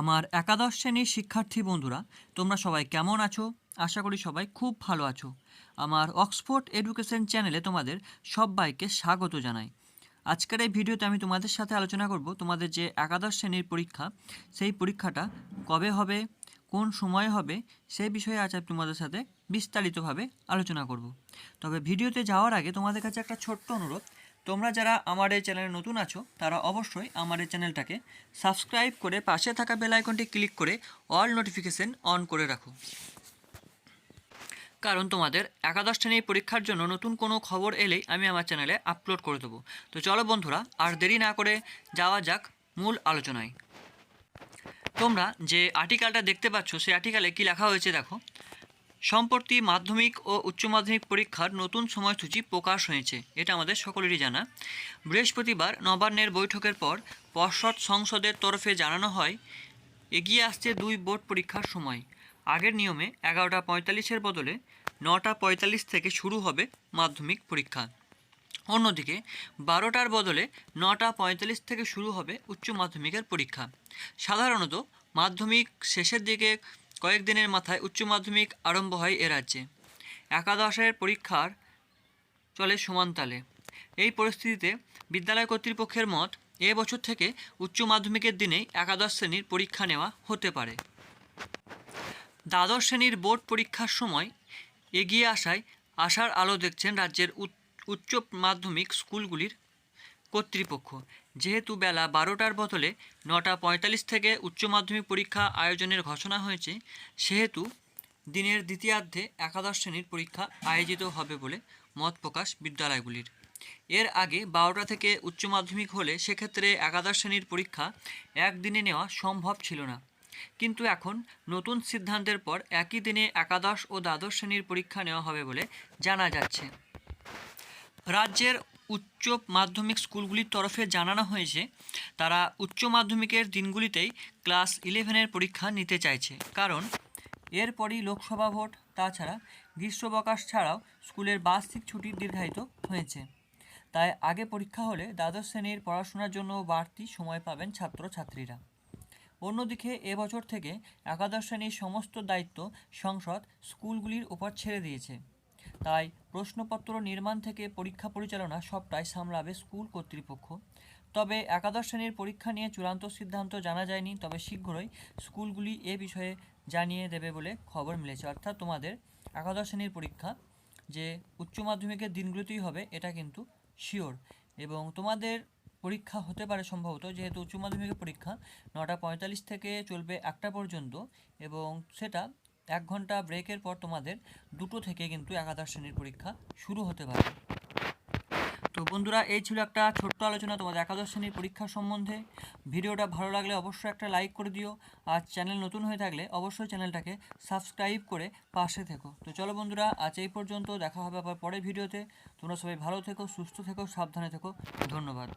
আমার একাদশ শ্রেণির শিক্ষার্থী বন্ধুরা, তোমরা সবাই কেমন আছো? আশা করি সবাই খুব ভালো আছো। আমার অক্সফোর্ড এডুকেশন চ্যানেলে তোমাদের সবাইকে স্বাগত জানাই। আজকের এই ভিডিওতে আমি তোমাদের সাথে আলোচনা করব তোমাদের যে একাদশ শ্রেণির পরীক্ষা, সেই পরীক্ষাটা কবে হবে, কোন সময় হবে সেই বিষয়ে আজ আমি তোমাদের সাথে বিস্তারিতভাবে আলোচনা করব। তবে ভিডিওতে যাওয়ার আগে তোমাদের কাছে একটা ছোট্ট অনুরোধ তোমরা যারা আমার এই চ্যানেলে নতুন আছো, তারা অবশ্যই আমার এই চ্যানেলটাকে সাবস্ক্রাইব করে পাশে থাকা বেল আইকনটি ক্লিক করে অল নোটিফিকেশন অন করে রাখো। কারণ তোমাদের একাদশ শ্রেণির পরীক্ষার জন্য নতুন কোনো খবর এলেই আমি আমার চ্যানেলে আপলোড করে দেবো। তো চলো বন্ধুরা, আর দেরি না করে যাওয়া যাক মূল আলোচনায়। তোমরা যে আর্টিকেলটা দেখতে পাচ্ছ, সেই আর্টিকেলে কী লেখা হয়েছে দেখো। সম্প্রতি মাধ্যমিক ও উচ্চ মাধ্যমিক পরীক্ষার নতুন সময়সূচি প্রকাশ হয়েছে, এটা আমাদের সকলেরই জানা। বৃহস্পতিবার নবান্নের বৈঠকের পর পর্ষদ সংসদের তরফে জানানো হয়, এগিয়ে আসছে দুই বোর্ড পরীক্ষার সময়। আগের নিয়মে এগারোটা পঁয়তাল্লিশের বদলে নটা পঁয়তাল্লিশ থেকে শুরু হবে মাধ্যমিক পরীক্ষা। অন্যদিকে বারোটার বদলে নটা পঁয়তাল্লিশ থেকে শুরু হবে উচ্চ মাধ্যমিকের পরীক্ষা। সাধারণত মাধ্যমিক শেষের দিকে কয়েকদিনের মাথায় উচ্চ মাধ্যমিক আরম্ভ হয় এ রাজ্যে। একাদশের পরীক্ষার চলে সমানতালে। এই পরিস্থিতিতে বিদ্যালয় কর্তৃপক্ষের মত এ বছর থেকে উচ্চ মাধ্যমিকের দিনেই একাদশ শ্রেণির পরীক্ষা নেওয়া হতে পারে। দ্বাদশ শ্রেণির বোর্ড পরীক্ষার সময় এগিয়ে আসায় আশার আলো দেখছেন রাজ্যের উচ্চ- উচ্চ মাধ্যমিক স্কুলগুলির কর্তৃপক্ষ। যেহেতু বেলা বারোটার বদলে নটা পঁয়তাল্লিশ থেকে উচ্চ মাধ্যমিক পরীক্ষা আয়োজনের ঘোষণা হয়েছে, সেহেতু দিনের দ্বিতীয়ার্ধে একাদশ শ্রেণির পরীক্ষা আয়োজিত হবে বলে মত প্রকাশ বিদ্যালয়গুলির। এর আগে বারোটা থেকে উচ্চ মাধ্যমিক হলে সেক্ষেত্রে একাদশ শ্রেণির পরীক্ষা একদিনে নেওয়া সম্ভব ছিল না। কিন্তু এখন নতুন সিদ্ধান্তের পর একই দিনে একাদশ ও দ্বাদশ শ্রেণির পরীক্ষা নেওয়া হবে বলে জানা যাচ্ছে। রাজ্যের উচ্চ মাধ্যমিক স্কুলগুলির তরফে জানানো হয়েছে, তারা উচ্চ মাধ্যমিকের দিনগুলিতেই ক্লাস ইলেভেনের পরীক্ষা নিতে চাইছে। কারণ, এরপরই লোকসভা ভোট, তাছাড়া গ্রীষ্মাবকাশ ছাড়াও স্কুলের বার্ষিক ছুটি দীর্ঘায়িত হয়েছে। তাই আগে পরীক্ষা হলে দ্বাদশ শ্রেণির পড়াশোনার জন্য বাড়তি সময় পাবেন ছাত্রছাত্রীরা। অন্যদিকে, এবছর থেকে একাদশ শ্রেণির সমস্ত দায়িত্ব সংসদ স্কুলগুলির উপর ছেড়ে দিয়েছে। তাই প্রশ্নপত্র নির্মাণ থেকে পরীক্ষা পরিচালনা সবটাই সামলাবে স্কুল কর্তৃপক্ষ। তবে একাদশ শ্রেণির পরীক্ষা নিয়ে চূড়ান্ত সিদ্ধান্ত জানা যায়নি, তবে শীঘ্রই স্কুলগুলি এ বিষয়ে জানিয়ে দেবে বলে খবর মিলেছে। অর্থাৎ তোমাদের একাদশ শ্রেণির পরীক্ষা যে উচ্চ মাধ্যমিকের দিনগুলিতেই হবে, এটা কিন্তু শিওর এবং তোমাদের পরীক্ষা হতে পারে সম্ভবত, যেহেতু উচ্চ মাধ্যমিকের পরীক্ষা নটা পঁয়তাল্লিশ থেকে চলবে একটা পর্যন্ত এবং সেটা এক ঘণ্টা ব্রেকের পর তোমাদের দুটো থেকে কিন্তু একাদশ শ্রেণির পরীক্ষা শুরু হতে পারে। তো বন্ধুরা, এই ছিল একটা ছোট্ট আলোচনা তোমাদের একাদশ শ্রেণির পরীক্ষা সম্বন্ধে। ভিডিওটা ভালো লাগলে অবশ্যই একটা লাইক করে দিও। আর চ্যানেল নতুন হয়ে থাকলে অবশ্যই চ্যানেলটাকে সাবস্ক্রাইব করে পাশে থেকো। তো চলো বন্ধুরা, আজ এই পর্যন্ত দেখা হবে আবার পরের ভিডিওতে। তোমরা সবাই ভালো থেকো, সুস্থ থেকো, সাবধানে থেকো। ধন্যবাদ।